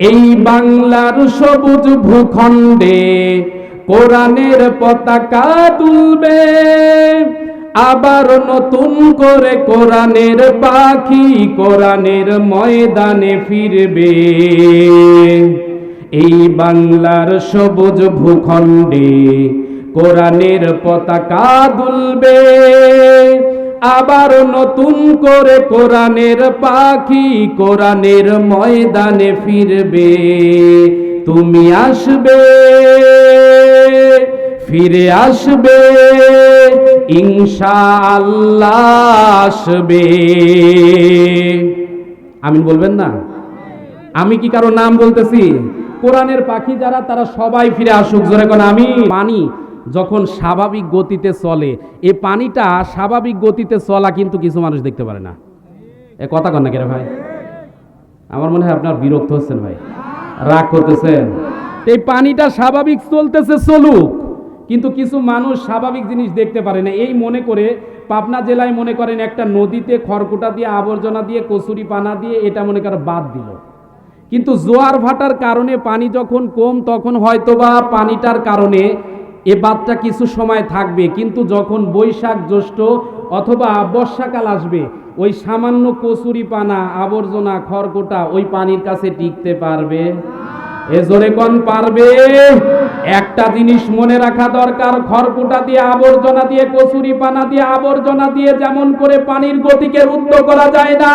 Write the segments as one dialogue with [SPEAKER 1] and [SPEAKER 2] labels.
[SPEAKER 1] এই বাংলার সবুজ ভূখণ্ডে কোরআনের পতাকা তুলবে। আবার নতুন করে কোরআনের পাখি কোরআনের ময়দানে ফিরবে। এই বাংলার সবুজ ভূখণ্ডে কোরআনের পতাকা দুলবে আবার নতুন করে কোরআনের পাখি, কোরআনের ময়দানে ফিরবে। তুমি আসবে, ফিরে আসবে, ইনশাআল্লাহ আসবে। আমিন বলবেন না? আমি কি কারও নাম বলতেছি? কোরআনের পাখি যারা, তারা সবাই ফিরে আসুক। জোরে কোন আমি? পানি যখন স্বাভাবিক গতিতে চলে এই পানিটা স্বাভাবিক গতিতে চলা কিন্তু কিছু মানুষ দেখতে পারে না। এ কথা কন না কেরে ভাই? আমার মনে হয় আপনার বিরক্ত হচ্ছেন ভাই। রাগ করতেছেন। এই পানিটা স্বাভাবিক চলতেছে, চলুক। কিন্তু কিছু মানুষ স্বাভাবিক জিনিস দেখতে পারে না। এই মনে করে পাবনা জেলায় মনে করেন একটা নদীতে খড়কুটা দিয়ে, আবর্জনা দিয়ে, কচুরি পানা দিয়ে এটা মনে করে বাদ দিল। কিন্তু জোয়ার ভাটার কারণে পানি যখন কম, তখন হয়তোবা পানিটার কারণে এ বাদটা কিছু সময় থাকবে, কিন্তু যখন বৈশাখ জ্যৈষ্ঠ অথবা বর্ষাকাল আসবে, ওই সামান্য কচুরি পানা আবর্জনা খড়কোটা ওই পানির কাছে টিকতে পারবে। এ জোরে কোন পারবে একটা জিনিস মনে রাখা দরকার, খড়কুটা দিয়ে আবর্জনা দিয়ে, কচুরি পানা দিয়ে আবর্জনা দিয়ে যেমন করে পানির গতিকে রুদ্ধ করা যায় না,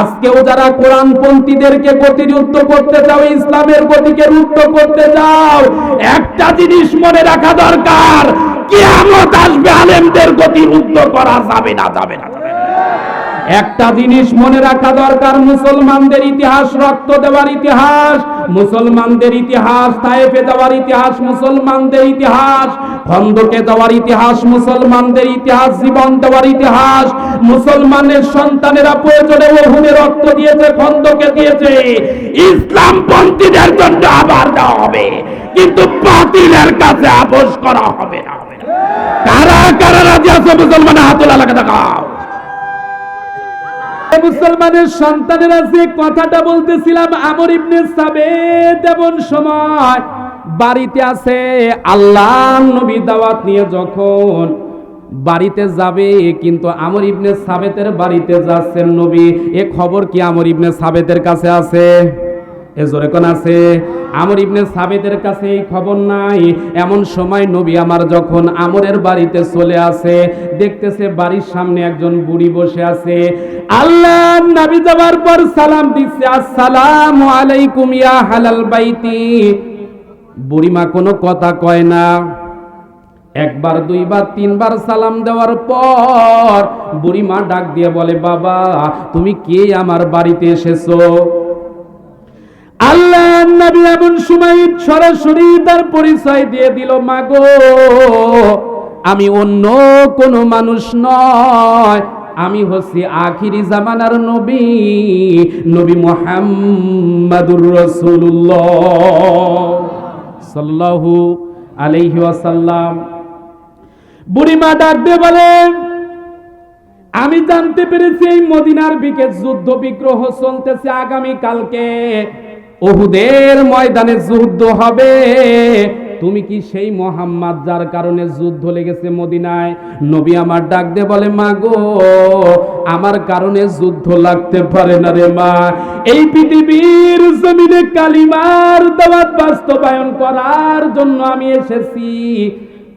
[SPEAKER 1] আজকেও যারা কোরআনপন্থীদেরকে গতিরুদ্ধ করতে চাও, ইসলামের গতিকে রুদ্ধ করতে চাও, একটা জিনিস মনে রাখা দরকার, কিয়ামত আসবে, আলেমদের গতি রুদ্ধ করা যাবে না যাবে না। একটা জিনিস মনে রাখা দরকার, মুসলমানদের ইতিহাস, রক্ত দেওয়ার ইতিহাস, মুসলমানদের ইতিহাস, তায়েফে দেওয়ার ইতিহাস, মুসলমানদের ইতিহাস, খন্দকে দেওয়ার ইতিহাস, মুসলমানদের ইতিহাস, জীবন দেওয়ার ইতিহাস, মুসলমানের সন্তানেরা প্রয়োজনে ওহুনে রক্ত দিয়েছে, খন্দকে দিয়েছে ইসলাম পন্থীদের জন্য আবার দেওয়া হবে, কিন্তু বাতিলের কাছে আপোষ করা হবে না। কারা কারা রাজি আছে মুসলমানের হাতুলা লাগা দেখাও মুসলমানের সন্তানেরা যে কথাটা বলতেছিলাম, আমর ইবনে সাবেদ এমন সময় বাড়িতে আছে, আল্লাহ নবী দাওয়াত নিয়ে যখন বাড়িতে যাবে, কিন্তু আমর ইবনে সাবেতের বাড়িতে যাচ্ছেন নবী। এ খবর কি আমর ইবনে সাবেতের কাছে আছে? এ জোরে কোন আছে? আমর ইবনে সাবেদের কাছে এই খবর নাই। এমন সময় নবী আমার যখন আমরের বাড়িতে চলে আসে, দেখতেছে বাড়ির সামনে একজন বুড়ি বসে আছে। আল্লাহ নবী যাওয়ার পর সালাম দিচ্ছে, আসসালামু আলাইকুম ইয়া হালাল বাইতি। বুড়িমা কোনো কথা কয় না। একবার, দুইবার, তিনবার সালাম দেওয়ার পর বুড়িমা ডাক দিয়ে বলে, বাবা, তুমি কে আমার বাড়িতে এসেছ? নবী এমন সময় সরাসরি তার পরিচয় দিয়ে দিল, মাগো, আমি অন্য কোন মানুষ নয়। আমি হচ্ছি আখিরি জামানার নবী নবী মোহাম্মদুর রসুল্লাহ সাল্লাহু আলাইহি ওয়াসাল্লাম। বুড়িমা ডাক দিয়ে বলেন আমি জানতে পেরেছি এই মদিনার বিকে যুদ্ধ বিগ্রহ চলতেছে আগামী কালকে ওহুদের ময়দানে যুদ্ধ হবে। তুমি কি সেই মোহাম্মদ যার কারণে যুদ্ধ লেগেছে মদিনায়? নবী আমার ডাক দে বলে, মা গো, আমার কারণে যুদ্ধ লাগতে পারে না রে মা। এই পৃথিবীর জমিনে কালিমার দাওয়াত বাস্তবায়ন করার জন্য আমি এসেছি।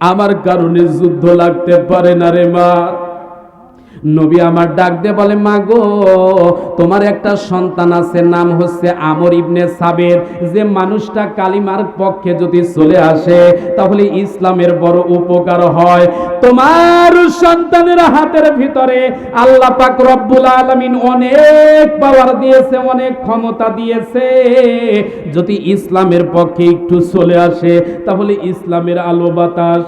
[SPEAKER 1] আমার কারণে যুদ্ধ লাগতে পারে না রে মা। নবী আমার ডাক দে বলে মা গো তোমার একটা সন্তান আছে, নাম হচ্ছে আমর ইবনে সাবের। যে মানুষটা কালিমার পক্ষে যদি চলে আসে, তাহলে ইসলামের বড় উপকার হয়। তোমার সন্তানের হাতের ভিতরে আল্লাহ পাক রব্বুল আলামিন অনেক পাওয়ার দিয়েছে, অনেক ক্ষমতা দিয়েছে। যদি ইসলামের পক্ষে একটু চলে আসে, তাহলে ইসলামের আলো বাতাস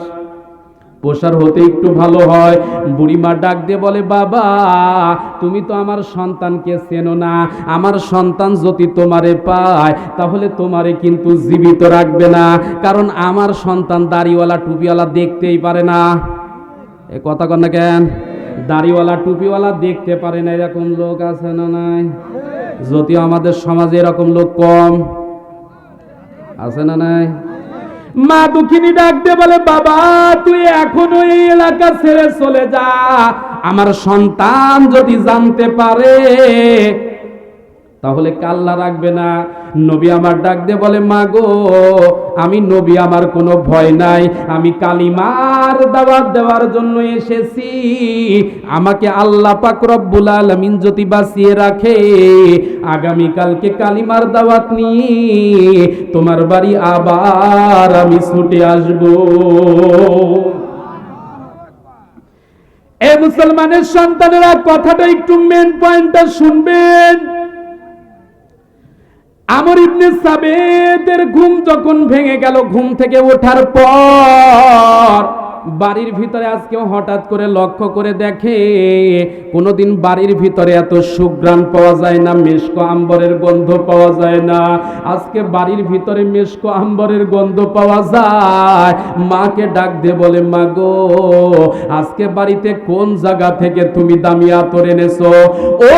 [SPEAKER 1] প্রসার হতে একটু ভালো হয়। বুড়িমা ডাক দিয়ে বলে, বাবা, তুমি তো আমার সন্তানকে চেনো না। আমার সন্তান যদি তোমারে পায়, তাহলে তোমারে কিন্তু জীবিত রাখবে না। কারণ আমার সন্তান দাড়িওয়ালা, টুপিওয়ালা দেখতেই পারে না। এ কথা কন না কেন? দাড়িওয়ালা, টুপিওয়ালা দেখতে পারে না, এরকম লোক আছে না নাই? যদিও আমাদের সমাজে এরকম লোক কম আছে না নাই? মা দুঃখিনী ডাকতে বলে, বাবা, তুই এখন ওই এলাকা ছেড়ে চলে যা। আমার সন্তান যদি জানতে পারে তাহলে কাল্লা রাখবে না। নবী আমার ডাক দিয়ে বলে, মা গো, আমি নবী, আমার কোনো ভয় নাই। আমি কালিমার দাওয়াত দেওয়ার জন্য এসেছি। আমাকে আল্লাহ পাক রব্বুল আলামিন যদি বাঁচিয়ে রাখে আগামী কালকে কালিমার দাওয়াত নিয়ে তোমার বাড়ি আবার আমি ছুটে আসব। এ মুসলমানের সন্তানেরা, কথাটা একটু মেন পয়েন্টটা শুনবেন। আমর ইবনে সাবেদের ঘুম যখন ভেঙে গেল, ঘুম থেকে ওঠার পর বাড়ির ভিতরে আজকেও হঠাৎ করে লক্ষ্য করে দেখে, কোনোদিন বাড়ির ভিতরে এত সুগ্রাণ পাওয়া যায় না, মেশকো আম্বরের গন্ধ পাওয়া যায় না। আজকে বাড়ির ভিতরে মেশকো আম্বরের গন্ধ পাওয়া যায়। মাকে ডাক দিয়ে বলে, মা গো, আজকে বাড়িতে কোন জায়গা থেকে তুমি দামি আতর এনেছো? ও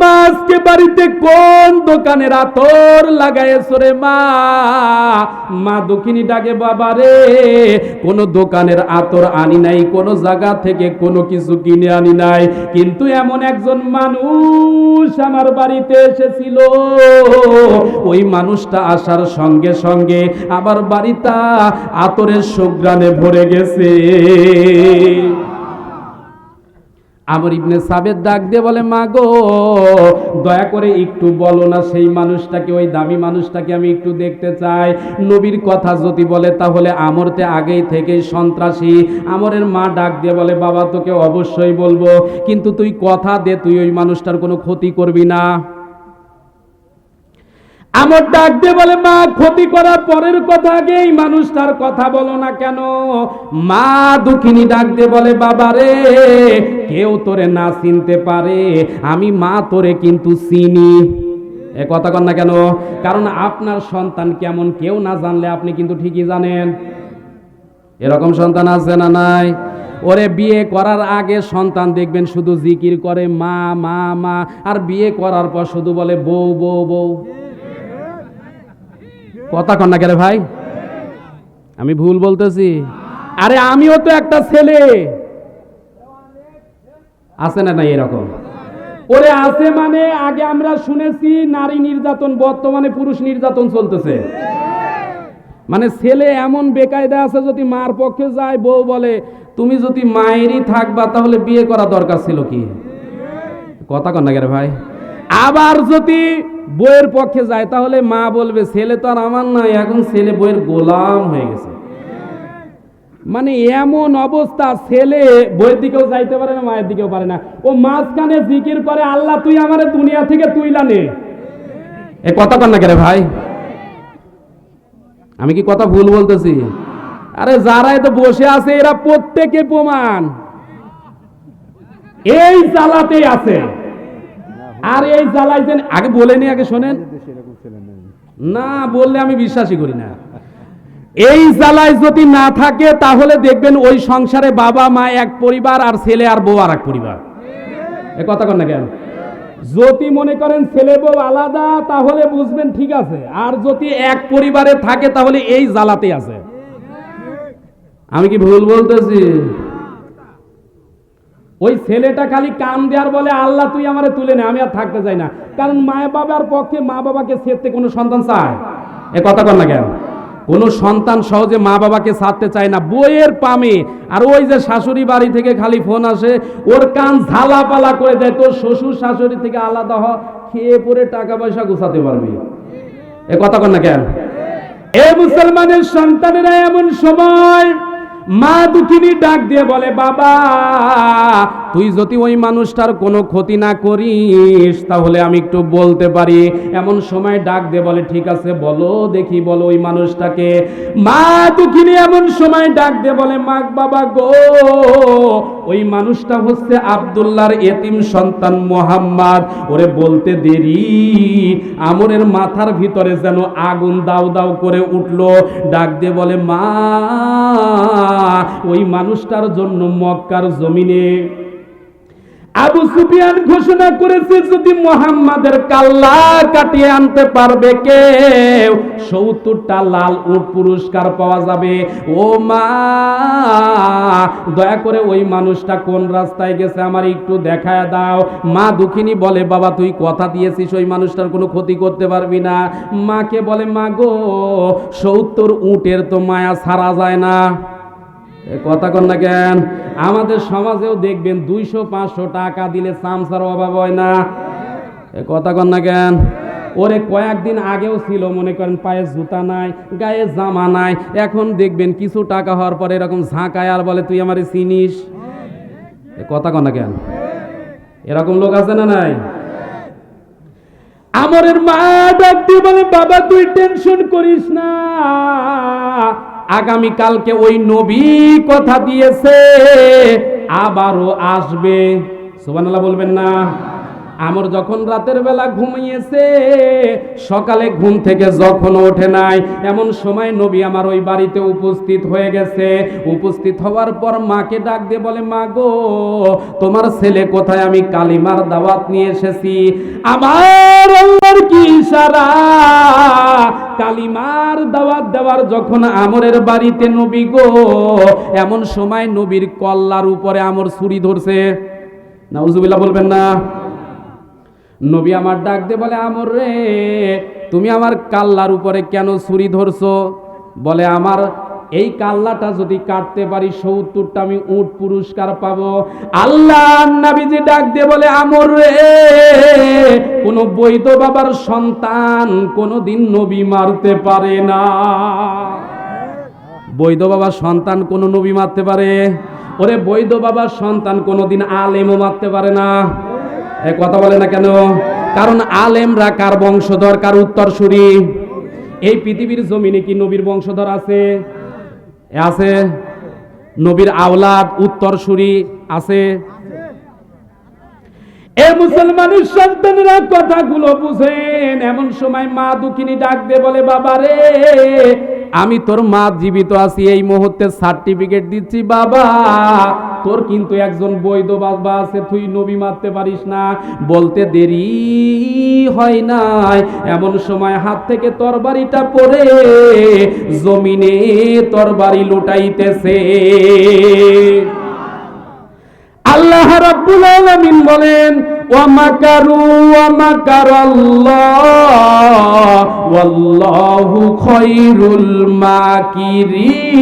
[SPEAKER 1] মা আজকে বাড়িতে কোন দোকানের আতর লাগাইছো রে মা? মা দক্ষিণী ডাকে, বাবা রে, কোন দোকানের আতর আনি নাই, কোন জায়গা থেকে কোনো কিছু কিনে আনি নাই। কিন্তু এমন একজন মানুষ আমার বাড়িতে এসেছিল। ওই মানুষটা আসার সঙ্গে সঙ্গে আমার বাড়িটা আতরের সুগ্রানে ভরে গেছে। আমর ইবনে সাবেদ ডাক দিয়ে বলে, মা গো, দয়া করে একটু বলো না, সেই মানুষটাকে, ওই দামি মানুষটাকে আমি একটু দেখতে চাই। নবীর কথা যদি বলে, তাহলে আমরতে আগেই থেকেই সন্ত্রাসী। আমরের মা ডাক দিয়ে বলে, বাবা, তোকে অবশ্যই বলব, কিন্তু তুই কথা দে, তুই ওই মানুষটার কোনো ক্ষতি করবি না। আমার ডাক দিয়ে বলে, মা, ক্ষতি করার পরের কথা আগে এই মানুষটার কথা বলো না কেন? মা দুঃখিনী ডাক দিয়ে বলে বাবা রে কেউ তোরে না চিনতে পারে। আমি মা তোরে কিন্তু চিনি। এ কথা কন না কেন? কারণ আপনার সন্তান কেমন কেউ না জানলে আপনি কিন্তু ঠিকই জানেন। এরকম সন্তান আছে না নাই? ওরে, বিয়ে করার আগে সন্তান দেখবেন শুধু জিকির করে, মা মা মা। আর বিয়ে করার পর শুধু বলে, বউ বউ বউ। কথা কন না কেন ভাই? আমি ভুল বলতেছি। আরে আমিও তো একটা ছেলে। আছে না নাই এরকম? ওরে আছে মানে আগে আমরা শুনেছি নারী নির্যাতন, বর্তমানে পুরুষ নির্যাতন চলতেছে। মানে ছেলে এমন বেকায়দা আছে যদি মার পক্ষে যায়, বউ বলে, তুমি যদি মায়েরই থাকবা, তাহলে বিয়ে করা দরকার ছিল কি? কথা কন না কেন ভাই? আবার যদি বইয়ের পক্ষে যায়, তাহলে মা বলবে, ছেলে তো আর আমার নাই এখন ছেলে বইয়ের গোলাম হয়ে গেছে। মানে এমন অবস্থা, ছেলে বইয়ের দিকেও যাইতে পারে না, মায়ের দিকেও পারে না। ও মাঝখানে জিকির করে, আল্লাহ, তুই আমার দুনিয়া থেকে তুইলা নে। এ কথা কন না ভাই। আমি কি কথা ভুল বলতেছি? আরে যারা তো বসে আছে, এরা প্রত্যেকে প্রমাণ। এই জ্বালাতেই আছে। আর এই জ্বালাইছেন আগে বলেনি আগে শোনেন। না বললে আমি বিশ্বাসই করি না। এই জ্বালায় যদি না থাকে তাহলে দেখবেন ওই সংসারে বাবা মা এক পরিবার আর ছেলে আর বউ আর এক পরিবার। এ কথা কন না কেন? যদি মনে করেন ছেলে বউ আলাদা তাহলে বুঝবেন ঠিক আছে। আর যদি এক পরিবারে থাকে তাহলে এই জ্বালাতে আছে। আমি কি ভুল বলতেছি? ওই ছেলেটা খালি কান দেওয়ার বলে, আল্লাহ, তুই আমারে তুলে নে, আমি আর থাকতে চাই না। কারণ মা বাবার পক্ষে মা বাবাকে ছেড়তে কোনো সন্তান চায়। এ কথা কর না কেন? কোনো সন্তান সহজে মা বাবাকে ছাড়তে চায় না। বইয়ের পামে। আর ওই যে শাশুড়ি বাড়ি থেকে খালি ফোন আসে, ওর কান ঝালা পালা করে দেয়, তোর শ্বশুর শাশুড়ি থেকে আলাদা হ, খেয়ে পরে টাকা পয়সা গোছাতে পারবি। এ কথা কর না কেন? এ মুসলমানের সন্তানেরা এমন সময় মা দুঃখিনী ডাক দিয়ে বলে, বাবা, তুই যদি ওই মানুষটার কোনো ক্ষতি না করিস, তাহলে আমি একটু বলতে পারি। এমন সময় ডাক দিয়ে বলে, ঠিক আছে, বলো, দেখি বলো ওই মানুষটাকে। মা দুঃখিনী এমন সময় ডাক দিয়ে বলে মাক বাবা গো, ওই মানুষটা হচ্ছে আবদুল্লাহর এতিম সন্তান মোহাম্মদ। ওরে বলতে দেরি, আমরের মাথার ভিতরে যেন আগুন দাও দাও করে উঠল। ডাক দিয়ে বলে, মা ওই মানুষটার জন্য মক্কার জমিনে। আবু সুফিয়ান ঘোষণা করেছে, যদি মোহাম্মদের কাল্লা কাটিয়ে আনতে পারবে কে সত্তরটা লাল উট পুরস্কার পাওয়া যাবে। ও মা, দয়া করে ওই মানুষটা কোন রাস্তায় গেছে আমার একটু দেখায় দাও। মা দুঃখিনী বলে, বাবা তুই কথা দিয়েছিস, ওই মানুষটার কোনো ক্ষতি করতে পারবি না। মাকে বলে, মা গো, সত্তর উটের তো মায়া ছাড়া যায় না। কথা কন না কেন? আমাদের সমাজেও দেখবেন দুইশো, পাঁচশো টাকা দিলে চামচার অভাব হয় না। কথা কন না কেন? ওরে কয়েকদিন আগেও ছিল, মনে করেন পায়ে জুতা নাই, গায়ে জামা নাই, এখন দেখবেন কিছু টাকা হওয়ার পরে এরকম ঝাঁকায় আর বলে, তুই আমারে চিনিস? কথা কন না কেন? এরকম লোক আছে না নাই? আমরের মা ডাক দিয়ে বলে, বাবা, তুই টেনশন করিস না। আগামী কালকে ওই নবী কথা দিয়েছে আবারও আসবে। সুবহানাল্লাহ বলবেন না। আমর যখন রাতের বেলা ঘুমিয়েছে, সকালে ঘুম থেকে যখন ওঠে নাই, এমন সময় নবী আমার ওই বাড়িতে উপস্থিত হয়ে গেছে। উপস্থিত হওয়ার পর মাকে ডাক দিয়ে বলে, মা গো, তোমার ছেলে কোথায়? আমি কালিমার দাওয়াত নিয়ে এসেছি। আমার আল্লাহর কি ইশারা? কালিমার দাওয়াত দেওয়ার যখন আমরের বাড়িতে নবী গো, এমন সময় নবীর কল্লার উপরে আমর ছুরি ধরছে। নাউজুবিল্লাহ বলবেন না। নবী আমার ডাক দে বলে, আমর রে, তুমি আমার কাল্লার উপরে কেন ছুরি ধরছো? বলে, আমার এই কাল্লাটা যদি কাটতে পারি, সত্তরটা আমি উট পুরস্কার পাবো। আল্লাহ নাবিজি ডাক দিয়ে বলে, আমর রে, কোন বৈধ বাবার সন্তান কোনোদিন নবী মারতে পারে না। বৈধ বাবার সন্তান কোনো নবী মারতে পারে? ওরে, বৈধ বাবার সন্তান কোনোদিন আলেমও মারতে পারে না। কথা বলে না কেন? কারণ আলেমরা কার বংশধর, কার উত্তরসূরি? এই পৃথিবীর জমিনে কি নবীর বংশধর আছে? আছে? নবীর আওলাদ, উত্তরসূরি আছে? এ মুসলমানের সন্তানেরা কথাগুলো বুঝেন। এমন সময় মা দুঃখিনী ডাক দে বলে বাবা রে আমি তোর মা জীবিত আছি, এই মুহূর্তে সার্টিফিকেট দিচ্ছি, বাবা। তোর কিন্তু একজন বৈধ বাবা আছে, তুই নবী মারতে পারিস না। বলতে দেরি হয় নাই। এমন সময় হাত থেকে তরবারিটা পড়ে, জমিনে তরবারি লুটাইতেছে। আল্লাহ রাব্বুল আলামিন বলেন মাকারু ওয়া মাকারাল্লাহ ওয়াল্লাহু খায়রুল মাকিরিন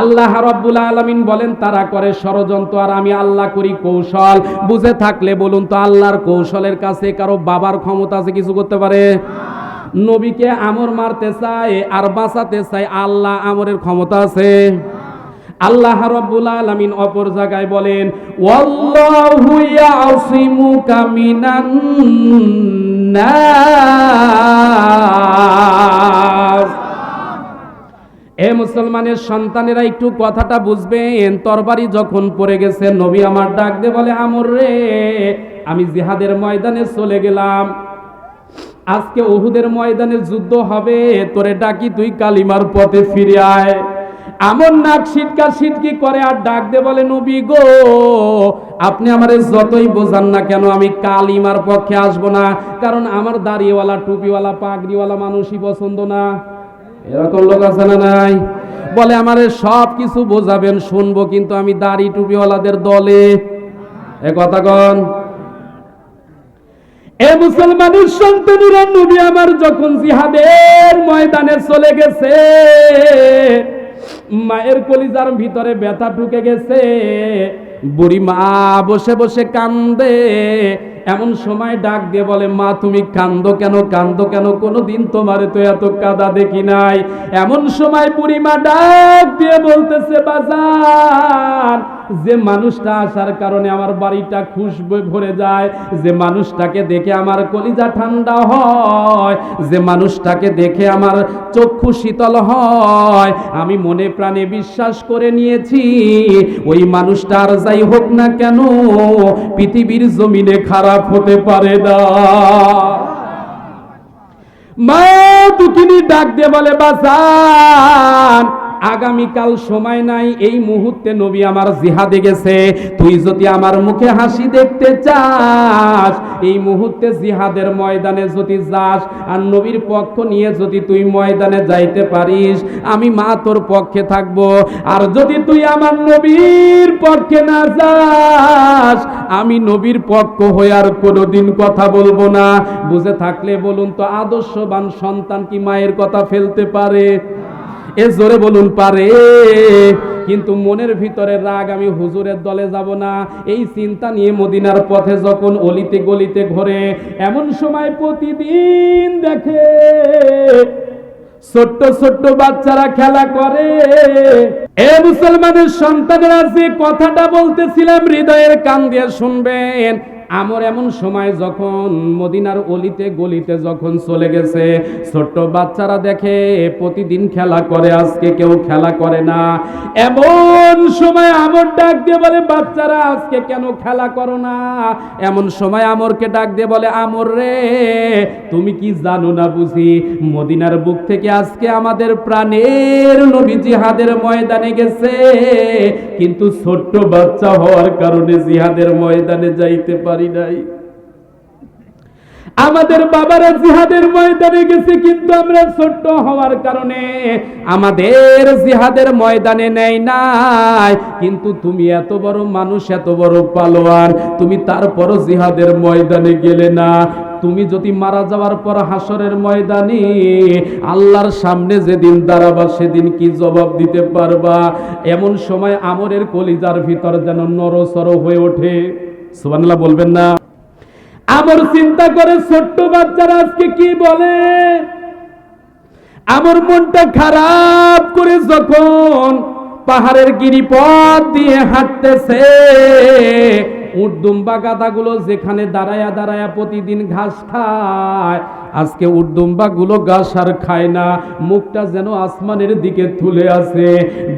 [SPEAKER 1] আল্লাহ রাব্বুল আলামিন বলেন, তারা করে ষড়যন্ত্র আর আমি আল্লাহ করি কৌশল। বুঝে থাকলে বলুন তো, আল্লাহর কৌশলের কাছে কারও বাবার ক্ষমতা আছে, কিছু করতে পারে? নবীকে আমর মারতে চায় আর বাঁচাতে চায়, আল্লাহ আমরের ক্ষমতা আছে। আল্লাহ রাব্বুল আলামিন অপর জায়গায় বলেন, ওয়াল্লাহু ইয়াসিমুকা মিনান নাস। এ মুসলমানের সন্তানেরা একটু কথাটা বুঝবেন। তরবারি যখন পড়ে গেছে, নবী আমার ডাক দে বলে, আমর রে, আমি জিহাদের ময়দানে চলে গেলাম। আজকে ওহুদের ময়দানে যুদ্ধ হবে, তোরে ডাকি তুই কালিমার পথে ফিরে আয়। আমন নাক সিটকা সিটকি করে আর ডাক দে বলে, নবী গো, আপনি আমারে যতই বোঝান না কেন, আমি কালিমার পক্ষে আসব না। কারণ আমার দাড়িওয়ালা, টুপিওয়ালা, পাগড়িওয়ালা মানুষই পছন্দ না। এরকম লোক আছে না নাই? বলে, আমারে সব কিছু বোঝাবেন, শুনব, কিন্তু আমি দাড়ি টুপিওয়ালাদের দলে। এ কথা কন। এ মুসলমানের সন্তানেরা, নবী আমার যখন জিহাদের ময়দানে চলে গেছে মায়ের কলিজার ভিতরে ব্যথা ঢুকে গেছে। বুড়ি মা বসে বসে কান্দে। এমন সময় ডাক দিয়ে বলে, মা, তুমি কান্দো কেন? কান্দো কেন? কোনো দিন তোমার তো এত কাদা দেখি নাই। এমন সময় বুড়ি মা ডাক দিয়ে বলতেছে বাজার যে মানুষটা আসার কারণে আমার বাড়িটা খুশবু ভরে যায়, যে মানুষটাকে দেখে আমার কলিজা ঠান্ডা হয়, যে মানুষটাকে দেখে আমার চক্ষু শীতল হয়, আমি মনে প্রাণে বিশ্বাস করে নিয়েছি, ওই মানুষটা আর যাই হোক না কেন, পৃথিবীর জমিনে খারাপ হতে পারে না। মা, দুকিনি ডাক দিয়ে বলে বাসান আগামীকাল সময় নাই, এই মুহূর্তে নবী আমার জিহাদে গেছে। তুই যদি আমার মুখে হাসি দেখতে চাস, এই মুহূর্তে জিহাদের ময়দানে যদি যাস, আর নবীর পক্ষ নিয়ে যদি তুই ময়দানে যাইতে পারিস, আমি মা তোর পক্ষে থাকব। আর যদি তুই আমার নবীর পক্ষে না যাস, আমি নবীর পক্ষ হয়ে আর কোনোদিন কথা বলব না। বুঝে থাকলে বলুন তো, আদর্শবান সন্তান কি মায়ের কথা ফেলতে পারে? এ জোরে বলুন পারে। কিন্তু মনের ভিতরে রাগ, আমি হুজুরের দলে যাব না। এই চিন্তা নিয়ে মদিনার পথে যখন অলিতে গলিতে ঘোরে, এমন সময় প্রতিদিন দেখে ছোট্ট ছোট্ট বাচ্চারা খেলা করে। এ মুসলমানের সন্তানেরা যে কথাটা বলতেছিলাম, হৃদয়ের কান দিয়ে শুনবেন। আমার এমন সময় যখন মদিনার অলিতে গলিতে যখন চলে গেছে, ছোট্ট বাচ্চারা দেখে প্রতিদিন খেলা করে, আজকে কেউ খেলা করে না। এমন সময় আমর ডাক দিয়ে বলে, বাচ্চারা, আজকে কেন খেলা করো না? এমন সময় আমরকে ডাক দিয়ে বলে, আমর রে, তুমি কি জানো না বুঝি, মদিনার বুক থেকে আজকে আমাদের প্রাণের নবী জিহাদের ময়দানে গেছে। কিন্তু ছোট্ট বাচ্চা হওয়ার কারণে জিহাদের ময়দানে যাইতে পারি নাই। আমাদের বাবারা জিহাদের ময়দানে গেছে, কিন্তু আমরা ছোট্ট হওয়ার কারণে আমাদের জিহাদের ময়দানে নেই নাই। কিন্তু তুমি এত বড় মানুষ, এত বড় পালোয়ান, তুমি তারপরও জিহাদের ময়দানে গেলে না। তুমি যদি মারা যাওয়ার পর হাসরের ময়দানে, আল্লাহর সামনে যেদিন দাঁড়াবা, সেদিন কি জবাব দিতে পারবা? এমন সময় আমরের কলিজার ভিতর যেন নরসর হয়ে ওঠে। সুবহানাল্লাহ বলবেন না। আমর চিন্তা করে ছোট্ট বাচ্চারা আজকে কি বলে? আমার মনটা খারাপ করে যখন পাহাড়ের গিরিপথ দিয়ে হাঁটতেছে উর্দুম্বা গাদাগুলো যেখানে দাঁড়ায়া দাঁড়ায়া প্রতিদিন ঘাস খায় আজকে উর্দুম্বা গুলো ঘাস আর খায় না, মুখটা যেন আসমানের দিকে তুলে আছে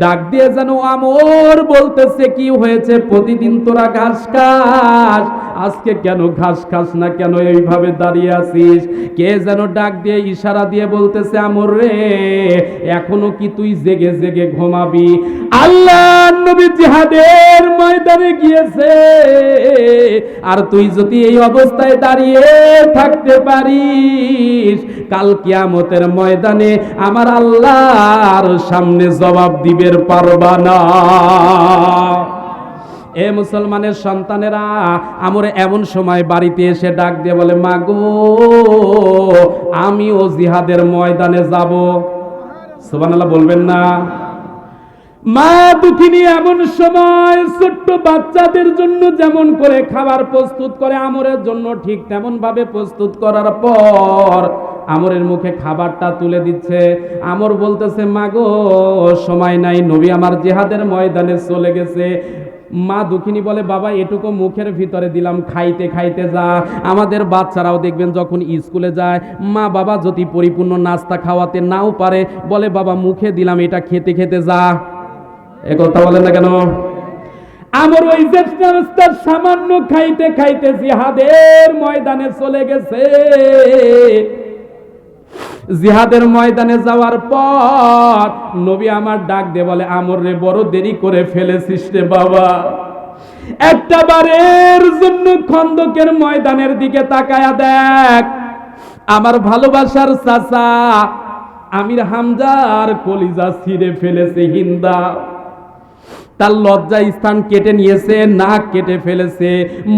[SPEAKER 1] ডাক দিয়ে যেন আমর বলতেছে, কি হয়েছে? প্রতিদিন তোরা ঘাস খাস। আজকে কেন ঘাস খাস না? কেন এইভাবে দাঁড়িয়ে আছিস? কে যেন ডাক দিয়ে ইশারা দিয়ে বলতেছে, আমর রে, এখনও কি তুই জেগে জেগে ঘুমাবি? আল্লাহ নবী জিহাদের ময়দানে গিয়েছে। আর তুই যদি এই অবস্থায় দাঁড়িয়ে থাকতে পারিস, কাল কিয়ামতের ময়দানে আমার আল্লাহর সামনে জবাব দিবের পারবা না। এ মুসলমানের সন্তানেরা আমার এমন সময় বাড়িতে এসে ডাক দিয়ে বলে, মাগো, আমিও জিহাদের ময়দানে যাব। সুবহানাল্লাহ বলবেন না। মা দুঃখিনী এমন সময় ছোট্ট বাচ্চাদের জন্য যেমন করে খাবার প্রস্তুত করে, আমরের জন্য ঠিক তেমন ভাবে প্রস্তুত করার পর আমরের মুখে খাবারটা তুলে দিচ্ছে। আমর বলতেছে, মাগো, সময় নাই, নবী আমার জেহাদের ময়দানে চলে গেছে। মা দুঃখিনী বলে, বাবা, এটুকু মুখের ভিতরে দিলাম, খাইতে খাইতে যা। আমাদের বাচ্চারাও দেখবেন যখন স্কুলে যায় মা বাবা যদি পরিপূর্ণ নাস্তা খাওয়াতে নাও পারে, বলে, বাবা, মুখে দিলাম, এটা খেতে খেতে যা। এ কথা বলেন না কেন? আমার ওই সামান্য খাইতে খাইতে জিহাদের ময়দানে চলে গেছে। জিহাদের ময়দানে যাওয়ার পর নবী আমার ডাক দে বলে, আমর রে, বড় দেরি করে ফেলেছিস রে বাবা। একটা বারের জন্য খন্দকের ময়দানের দিকে তাকায়া দেখ। আমার ভালোবাসার চাচা আমির হামজার কলিজা ছিঁড়ে ফেলেছে হিন্দা। তার লজ্জা স্থান কেটে নিয়েছে, নাক কেটে ফেলেছে,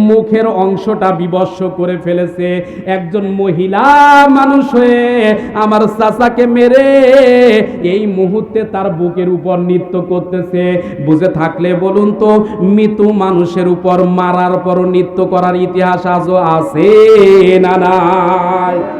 [SPEAKER 1] মুখের অংশটা বিবস্ব করে ফেলেছে। একজন মহিলা মানুষ হয়ে আমার চাচাকে মেরে এই মুহূর্তে তার বুকের উপর নৃত্য করতেছে। বুঝে থাকলে বলুন তো, মৃত্যু মানুষের উপর মারার পর নৃত্য করার ইতিহাস আজও আছে না নাই?